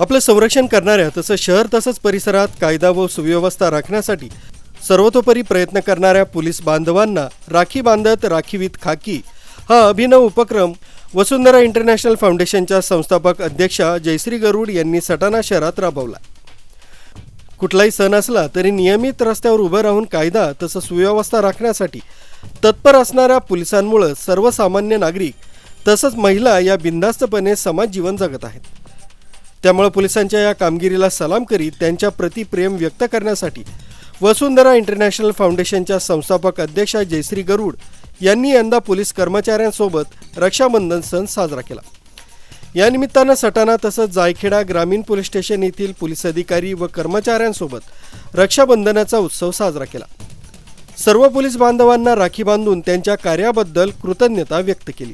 आपलं संरक्षण करणाऱ्या तसंच शहर तसंच परिसरात कायदा व सुव्यवस्था राखण्यासाठी सर्वतोपरी प्रयत्न करणाऱ्या पोलीस बांधवांना राखी बांधत राखीवीत खाकी हा अभिनव उपक्रम वसुंधरा इंटरनॅशनल फाउंडेशनच्या संस्थापक अध्यक्षा जयश्री गरुड यांनी सटाणा शहरात राबवला. कुठलाही सण असला तरी नियमित रस्त्यावर उभं राहून कायदा तसं सुव्यवस्था राखण्यासाठी तत्पर असणाऱ्या पोलिसांमुळं सर्वसामान्य नागरिक तसंच महिला या बिनधास्तपणे समाज जीवन जगत आहेत. त्यामुळे पोलिसांच्या या कामगिरीला सलाम करीत त्यांच्या प्रति प्रेम व्यक्त करण्यासाठी वसुंधरा इंटरनॅशनल फाउंडेशनच्या संस्थापक अध्यक्षा जयश्री गरुड यांनी यंदा पोलीस कर्मचाऱ्यांसोबत रक्षाबंधन सण साजरा केला. या निमित्तानं सटाणा तसंच जायखेडा ग्रामीण पोलीस स्टेशन येथील पोलीस अधिकारी व कर्मचाऱ्यांसोबत रक्षाबंधनाचा उत्सव साजरा केला. सर्व पोलीस बांधवांना राखी बांधून त्यांच्या कार्याबद्दल कृतज्ञता व्यक्त केली.